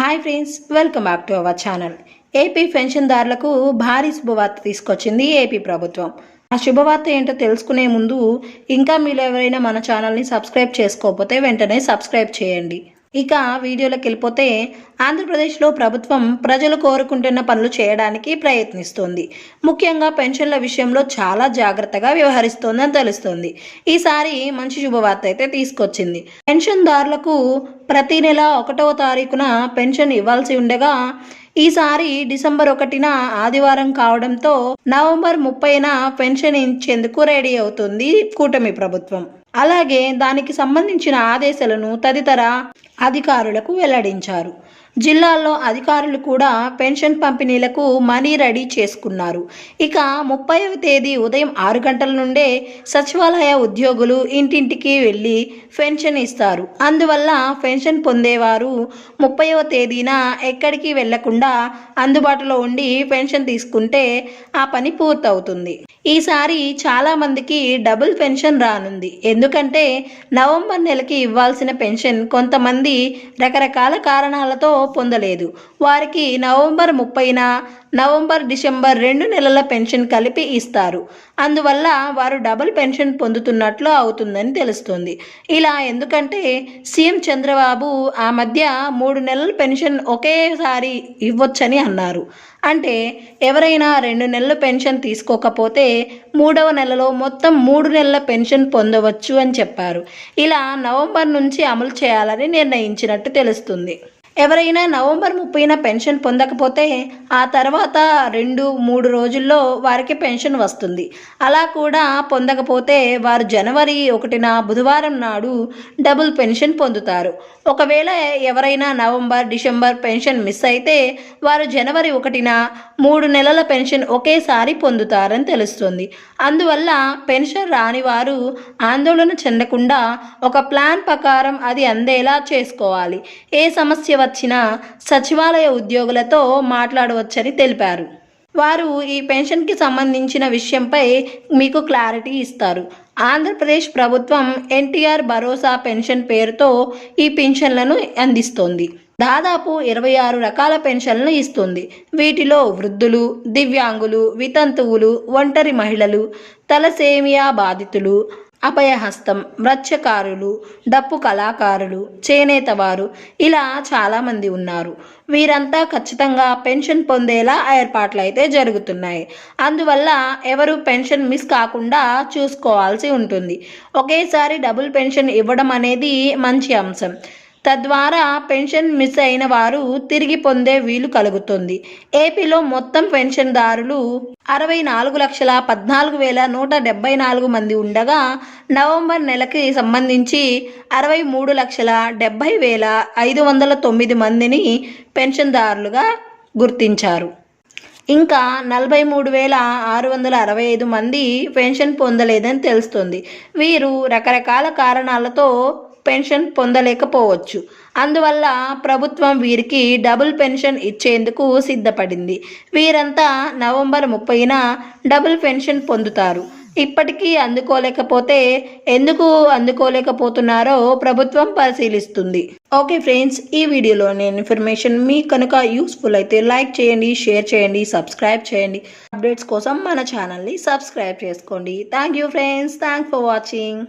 Hi friends welcome back to our channel. AP పెన్షన్దారులకు భారీ శుభవార్త తీసుకొచ్చింది ఏపీ ప్రభుత్వం. ఆ శుభవార్త ఏంటో తెలుసుకునే ముందు ఇంకా మీరు ఎవరైనా మన ఛానల్ని సబ్స్క్రైబ్ చేసుకోకపోతే వెంటనే సబ్స్క్రైబ్ చేయండి. ఇక వీడియోలోకి వెళ్ళిపోతే ఆంధ్రప్రదేశ్లో ప్రభుత్వం ప్రజలు కోరుకుంటున్న పనులు చేయడానికి ప్రయత్నిస్తోంది. ముఖ్యంగా పెన్షన్ల విషయంలో చాలా జాగ్రత్తగా వ్యవహరిస్తోందని తెలుస్తోంది. ఈసారి మంచి శుభవార్త అయితే తీసుకొచ్చింది. పెన్షన్దారులకు ప్రతి నెల ఒకటవ తారీఖున పెన్షన్ ఇవ్వాల్సి ఉండగా ఈసారి డిసెంబర్ ఒకటిన ఆదివారం కావడంతో నవంబర్ ముప్పైన పెన్షన్ ఇచ్చేందుకు రెడీ అవుతుంది కూటమి ప్రభుత్వం. అలాగే దానికి సంబంధించిన ఆదేశాలను తదితర అధికారులకు వెల్లడించారు. జిల్లాల్లో అధికారులు కూడా పెన్షన్ పంపిణీలకు మనీ రెడీ చేసుకున్నారు. ఇక ముప్పైవ తేదీ ఉదయం ఆరు గంటల నుండే సచివాలయ ఉద్యోగులు ఇంటింటికి వెళ్ళి పెన్షన్ ఇస్తారు. అందువల్ల పెన్షన్ పొందేవారు ముప్పైవ తేదీన ఎక్కడికి వెళ్ళకుండా అందుబాటులో ఉండి పెన్షన్ తీసుకుంటే ఆ పని పూర్తవుతుంది. ఈసారి చాలామందికి డబుల్ పెన్షన్ రానుంది. ఎందుకంటే నవంబర్ నెలకి ఇవ్వాల్సిన పెన్షన్ కొంతమంది రకరకాల కారణాలతో పొందలేదు. వారికి నవంబర్ ముప్పైన నవంబర్ డిసెంబర్ రెండు నెలల పెన్షన్ కలిపి ఇస్తారు. అందువల్ల వారు డబుల్ పెన్షన్ పొందుతున్నట్లు అవుతుందని తెలుస్తుంది. ఇలా ఎందుకంటే సీఎం చంద్రబాబు ఆ మధ్య మూడు నెలల పెన్షన్ ఒకేసారి ఇవ్వొచ్చని అన్నారు. అంటే ఎవరైనా రెండు నెలల పెన్షన్ తీసుకోకపోతే మూడవ నెలలో మొత్తం మూడు నెలల పెన్షన్ పొందవచ్చు అని చెప్పారు. ఇలా నవంబర్ నుంచి అమలు చేయాలని నిర్ణయించినట్టు తెలుస్తుంది. ఎవరైనా నవంబర్ ముప్పైన పెన్షన్ పొందకపోతే ఆ తర్వాత రెండు మూడు రోజుల్లో వారికి పెన్షన్ వస్తుంది. అలా కూడా పొందకపోతే వారు జనవరి ఒకటిన బుధవారం నాడు డబుల్ పెన్షన్ పొందుతారు. ఒకవేళ ఎవరైనా నవంబర్ డిసెంబర్ పెన్షన్ మిస్ అయితే వారు జనవరి ఒకటిన మూడు నెలల పెన్షన్ ఒకేసారి పొందుతారని తెలుస్తుంది. అందువల్ల పెన్షన్ రాని వారు ఆందోళన చెందకుండా ఒక ప్లాన్ ప్రకారం అది అందేలా చేసుకోవాలి. ఏ సమస్య వచ్చిన సచివాలయ ఉద్యోగులతో మాట్లాడవచ్చని తెలిపారు. వారు ఈ పెన్షన్కి సంబంధించిన విషయంపై మీకు క్లారిటీ ఇస్తారు. ఆంధ్రప్రదేశ్ ప్రభుత్వం ఎన్టీఆర్ భరోసా పెన్షన్ పేరుతో ఈ పెన్షన్లను అందిస్తోంది. దాదాపు ఇరవై ఆరు రకాల పెన్షన్లను ఇస్తుంది. వీటిలో వృద్ధులు దివ్యాంగులు వితంతువులు ఒంటరి మహిళలు తలసేమియా బాధితులు అభయహస్తం మత్స్యకారులు డప్పు కళాకారులు చేనేతవారు ఇలా చాలామంది ఉన్నారు. వీరంతా ఖచ్చితంగా పెన్షన్ పొందేలా ఏర్పాట్లు అయితే జరుగుతున్నాయి. అందువల్ల ఎవరు పెన్షన్ మిస్ కాకుండా చూసుకోవాల్సి ఉంటుంది. ఒకేసారి డబుల్ పెన్షన్ ఇవ్వడం అనేది మంచి అంశం. తద్వారా పెన్షన్ మిస్ అయిన వారు తిరిగి పొందే వీలు కలుగుతుంది. ఏపీలో మొత్తం పెన్షన్దారులు అరవై నాలుగు లక్షల పద్నాలుగు వేల నూట డెబ్బై నాలుగు మంది ఉండగా నవంబర్ నెలకి సంబంధించి అరవై మూడు లక్షల డెబ్బై వేల ఐదు వందల తొమ్మిది మందిని పెన్షన్దారులుగా గుర్తించారు. ఇంకా నలభై మూడు వేల ఆరు వందల అరవై ఐదు మంది పెన్షన్ పొందలేదని తెలుస్తుంది. వీరు రకరకాల కారణాలతో పెన్షన్ పొందలేకపోవచ్చు. అందువల్ల ప్రభుత్వం వీరికి డబుల్ పెన్షన్ ఇచ్చేందుకు సిద్ధపడింది. వీరంతా నవంబర్ ముప్పైన డబుల్ పెన్షన్ పొందుతారు. ఇప్పటికీ అందుకోలేకపోతే ఎందుకు అందుకోలేకపోతున్నారో ప్రభుత్వం పరిశీలిస్తుంది. ఓకే ఫ్రెండ్స్ ఈ వీడియోలో నేను ఇన్ఫర్మేషన్ మీ కనుక యూస్ఫుల్ అయితే లైక్ చేయండి షేర్ చేయండి సబ్స్క్రైబ్ చేయండి. అప్డేట్స్ కోసం మన ఛానల్ని సబ్స్క్రైబ్ చేసుకోండి. Thank you friends. Thank for watching.